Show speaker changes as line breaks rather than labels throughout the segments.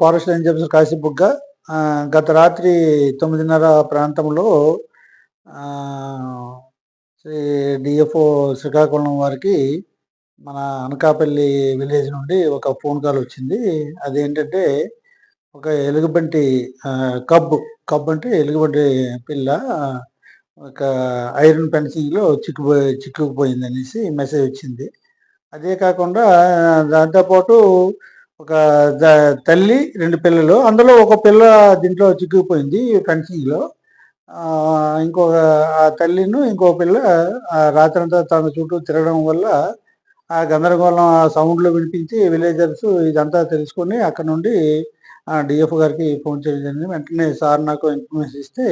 Forest range officer Kashibugga గత రాత్రి తొమ్మిదిన్నర ప్రాంతంలో శ్రీ డిఎఫ్ఓ శ్రీకాకుళం వారికి మన అనకాపల్లి విలేజ్ నుండి ఒక ఫోన్ కాల్ వచ్చింది. అదేంటంటే ఒక ఎలుగుబంటి కబ్బు కబ్బు అంటే ఎలుగుబంటి పిల్ల ఒక ఐరన్ ఫెన్సింగ్లో చిక్కుపోయి చిక్కుకుపోయింది అనేసి మెసేజ్ వచ్చింది. అదే కాకుండా దాంతోపాటు ఒక తల్లి రెండు పిల్లలు. అందులో ఒక పిల్ల దీంట్లో చిక్కుకుపోయింది ఫెన్సింగ్లో ఇంకొక ఆ తల్లిను ఇంకో పిల్ల రాత్రంతా తన చుట్టూ తిరగడం వల్ల ఆ గందరగోళం ఆ సౌండ్లు వినిపించి విలేజర్స్ ఇదంతా తెలుసుకొని అక్కడ నుండి డిఎఫ్ గారికి ఫోన్ చేయడం జరిగింది. వెంటనే సార్ నాకు ఇన్ఫర్మేషన్ ఇస్తే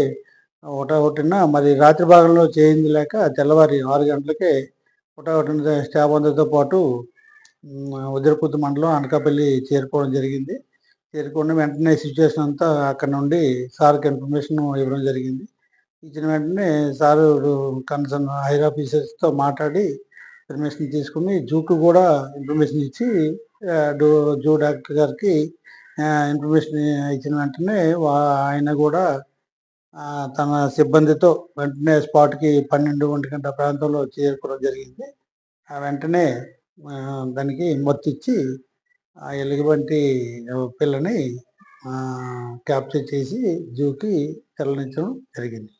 ఒకటా ఒకటిన మరి రాత్రి భాగంలో చేయింది లేక తెల్లవారి ఆరు గంటలకే ఒకటా ఒకటిన స్టాఫ్ అందరితో పాటు ఉమ్, మండలం అనకాపల్లి చేరుకోవడం జరిగింది. చేరుకుని వెంటనే సిచ్యువేషన్ అంతా అక్కడ నుండి సార్కి ఇన్ఫర్మేషన్ ఇవ్వడం జరిగింది. ఇచ్చిన వెంటనే సారు కన్సర్న్ హైర్ ఆఫీసర్స్తో మాట్లాడి ఇన్ఫర్మేషన్ తీసుకుని జూకు కూడా ఇన్ఫర్మేషన్ ఇచ్చి డూ జూ డాక్టర్ గారికి ఇన్ఫర్మేషన్ ఇచ్చిన వెంటనే ఆయన కూడా తన సిబ్బందితో వెంటనే స్పాట్కి పన్నెండు ఒంటి గంట ప్రాంతంలో చేరుకోవడం జరిగింది. ఆ వెంటనే దానికి మొత్తిచ్చి ఆ ఎలుగుబంటి పిల్లని క్యాప్చర్ చేసి జూకి తరలించడం జరిగింది.